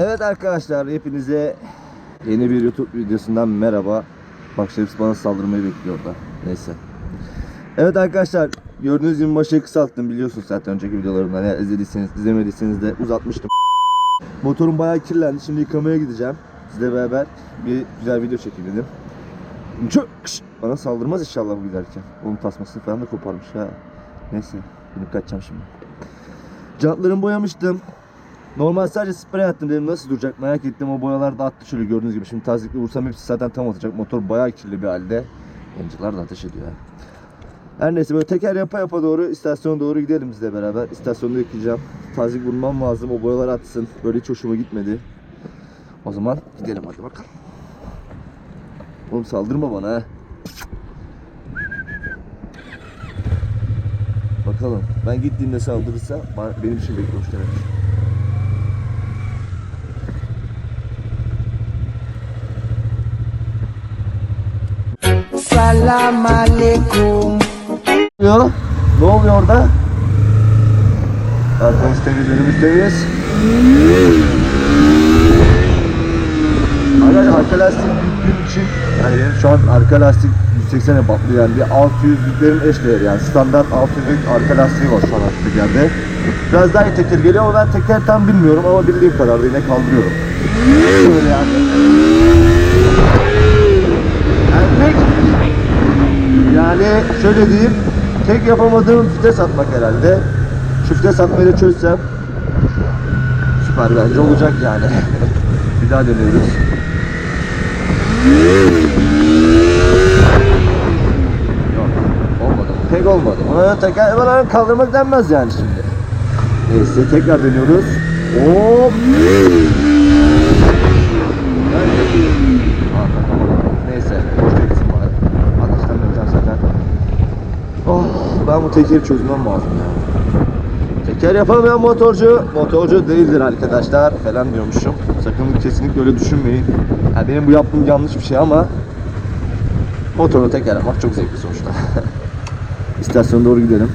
Evet arkadaşlar hepinize yeni bir YouTube videosundan merhaba. Bak Şems bana saldırmayı bekliyor orada. Neyse. Evet arkadaşlar gördüğünüz gibi maşayı kısalttım biliyorsunuz zaten önceki videolarımdan. Eğer izlediyseniz izlemediyseniz de uzatmıştım. Motorum bayağı kirlendi. Şimdi yıkamaya gideceğim. Sizle beraber bir güzel video çekeyim dedim. Kış! Bana saldırmaz inşallah bu giderken. Onun tasmasını falan da koparmış ha. Neyse. Binip kaçacağım şimdi. Jantlarımı boyamıştım. Normal sadece sprey attım dedim nasıl duracak? Merak ettim o boyalar da attı şöyle gördüğünüz gibi. Şimdi tazikli vursam hepsi zaten tam atacak. Motor bayağı kirli bir halde. Yancılar da ateş ediyor. Her neyse böyle teker yapa yapa doğru istasyona doğru gidelim bizle beraber. İstasyonda yıkayacağım. Tazik vurmam lazım o boyalar atsın. Böyle hiç hoşuma gitmedi. O zaman gidelim hadi bakalım. Oğlum saldırma bana ha Bakalım. Ben gittiğimde saldırırsa benim için bekliyormuş demek Salam alaikum. Ne oluyor? Ne oluyor orada? Arkamız temiz, önümüz temiz. Arka lastik büyüklüğüm için yani şu an arka lastik 180'e battı yani bir 600'lüklerin eş değeri yani standart 600'lük arka lastiği var şu an artık yerde. Biraz daha iyi teker geliyor ama ben teker tam bilmiyorum ama bildiğim kadar da yine kaldırıyorum. Böyle yani. Yani yani şöyle diyeyim, tek yapamadığım vites atmak herhalde. Şu vites atmayı da çözsem süper bence olacak yani. bir daha deniyoruz. Olmadı. Pek olmadı. Ona tekrar bana kaldırmak denmez yani şimdi. Neyse tekrar deniyoruz. Hop. Aa, takamadım. Neyse. boş verirsin bana. Ateşten döneceğim zaten. Oh, ben bu çözmem lazım ya. Teker yapamayan motorcu, motorcu değildir arkadaşlar falan diyormuşum. Sakın kesinlikle öyle düşünmeyin. Yani benim bu yaptığım yanlış bir şey ama motorunu teker yapmak çok zevkli sonuçta. İstasyona doğru gidelim.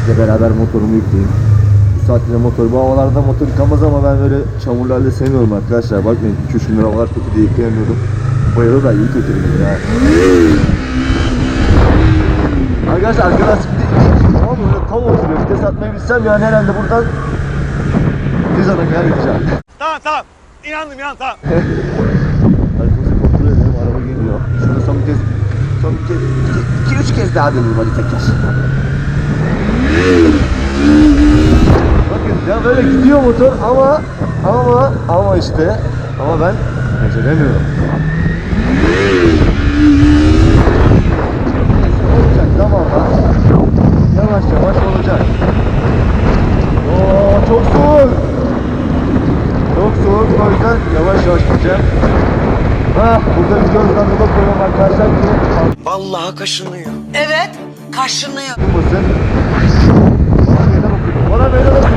Sizle beraber motorumu yükleyeyim. Bu saatte motor, bu havalarda motor yıkamaz ama ben böyle çamurlu halde sevmiyorum arkadaşlar. Bakmayın 2-3 gündür havalar kötü diye yıkayamıyordum. Bu yıl da iyi kötü ya. Arkadaşlar arka lastikte ama böyle tam oturuyor. Vites atmayı bilsem yani herhalde buradan düz ana kadar gideceğim. Tamam tamam. İnandım inan tamam. Arkamızı kontrol edelim. Araba geliyor. Şurada son kez son bir iki üç kez daha döneyim hadi tekrar. Bakın ya böyle gidiyor motor ama ama ama işte ama ben beceremiyorum. Olacak zamanla. Yavaş olacak. Oo çok soğuk. Çok soğuk o yüzden yavaş yavaş gideceğim. Ha burada bir göz randıma koyuyorum arkadaşlar ki Vallahi kaşınıyor. Evet, kaşınıyor. kalmasın. Bana meydan. Bana meydan okudu.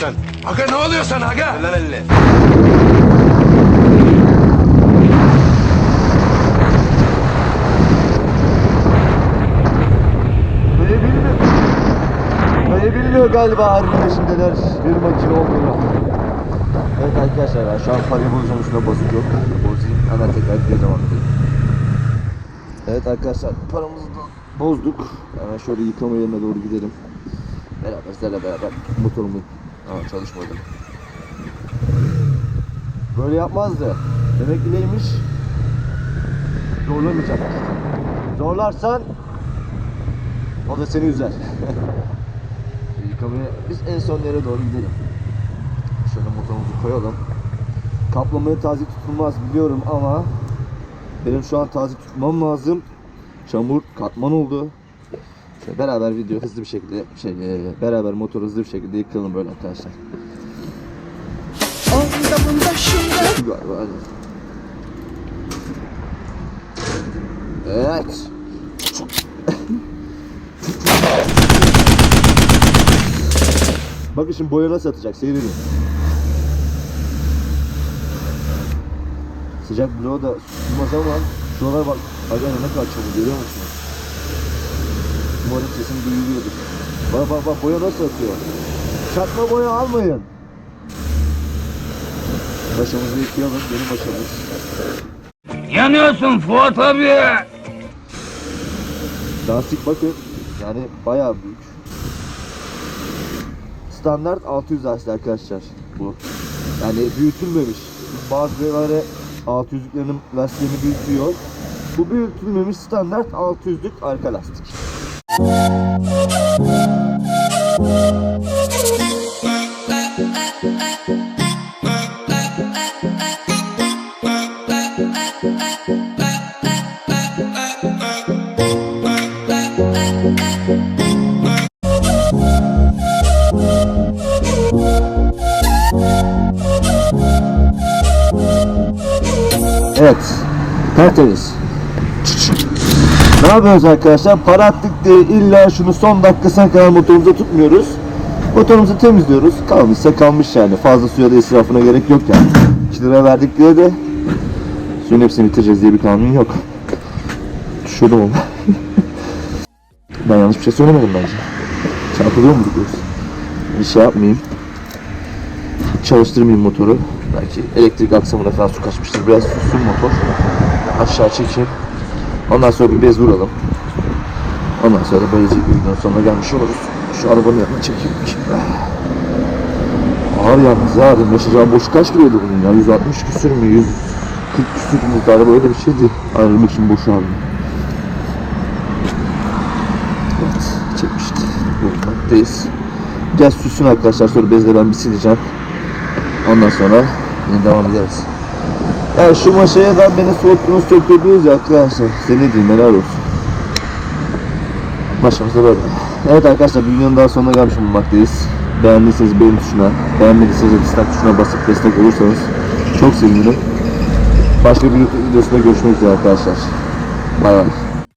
Sen. Aga ne oluyor sana aga? Lan elini. Böyle bilmiyor. Böyle bilmiyor galiba harbiden şimdiler bir makine olduğunu. Evet arkadaşlar ben şu an parayı bozacağım üstüne basık yok. Bozayım hemen tekrar bir devam edelim. Evet arkadaşlar paramızı da bozduk. Hemen şöyle yıkama yerine doğru gidelim. Beraber sizlerle beraber motorumu Aa, çalışmadı. Böyle yapmazdı. Demek ki neymiş? Zorlamayacak. Zorlarsan o da seni üzer. Yıkamaya biz en son yere doğru gidelim. Şöyle motorumuzu koyalım. Kaplamaya taze tutulmaz biliyorum ama benim şu an taze tutmam lazım. Çamur katman oldu. Beraber video hızlı bir şekilde şey e, beraber motor hızlı bir şekilde yıkalım böyle arkadaşlar. Onda bunda şunda. Şu galiba. Evet. Bakın şimdi boya nasıl atacak seyredin. Sıcak bloğu da susmaz ama şuralara bak. Aga ne kadar çabuk görüyor musunuz? Umarım sesim duyuluyordur. Bak bak bak boya nasıl atıyor. Çakma boya almayın. Başımızı yıkayalım benim başımız. Yanıyorsun Fuat abi. Lastik bakın yani bayağı büyük. Standart 600 lastik arkadaşlar bu. Yani büyütülmemiş. Bazıları 600'lüklerin lastiğini büyütüyor. Bu büyütülmemiş standart 600'lük arka lastik. Evet. Tertemiz. Ne yapıyoruz arkadaşlar? Para attık diye illa şunu son dakikasına kadar motorumuza tutmuyoruz. Motorumuzu temizliyoruz. Kalmışsa kalmış yani. Fazla suya da israfına gerek yok yani. 2 lira verdik diye de suyun hepsini bitireceğiz diye bir kanun yok. Düşürdüm onu. ben yanlış bir şey söylemedim bence. Çarpılıyor mu diyoruz? Bir şey yapmayayım. Çalıştırmayayım motoru. Belki elektrik aksamına falan su kaçmıştır. Biraz sussun motor. Aşağı çekeyim. Ondan sonra bir bez vuralım. Ondan sonra böylece videonun sonuna gelmiş oluruz. Şu arabanın yanına çekeyim. Ağır yalnız ya. Dedim yaşayacağı boş kaç kiloydu bunun ya? 160 küsür mü? 140 küsür mü? Araba öyle bir şeydi. Ayrılmak için boş abi. Evet. Çekmişti. Bulmaktayız. Gel süsün arkadaşlar. Sonra bezle ben bir sileceğim. Ondan sonra yine devam ederiz. Ya şu maşaya da beni soğuttunuz söktürdünüz ya arkadaşlar. Size ne diyeyim helal olsun. Maşamız da böyle. Evet arkadaşlar bir videonun daha sonuna gelmiş bulunmaktayız. Beğendiyseniz beğen tuşuna, beğenmediyseniz de dislike tuşuna basıp destek olursanız çok sevinirim. Başka bir videosunda görüşmek üzere arkadaşlar. Bay bay.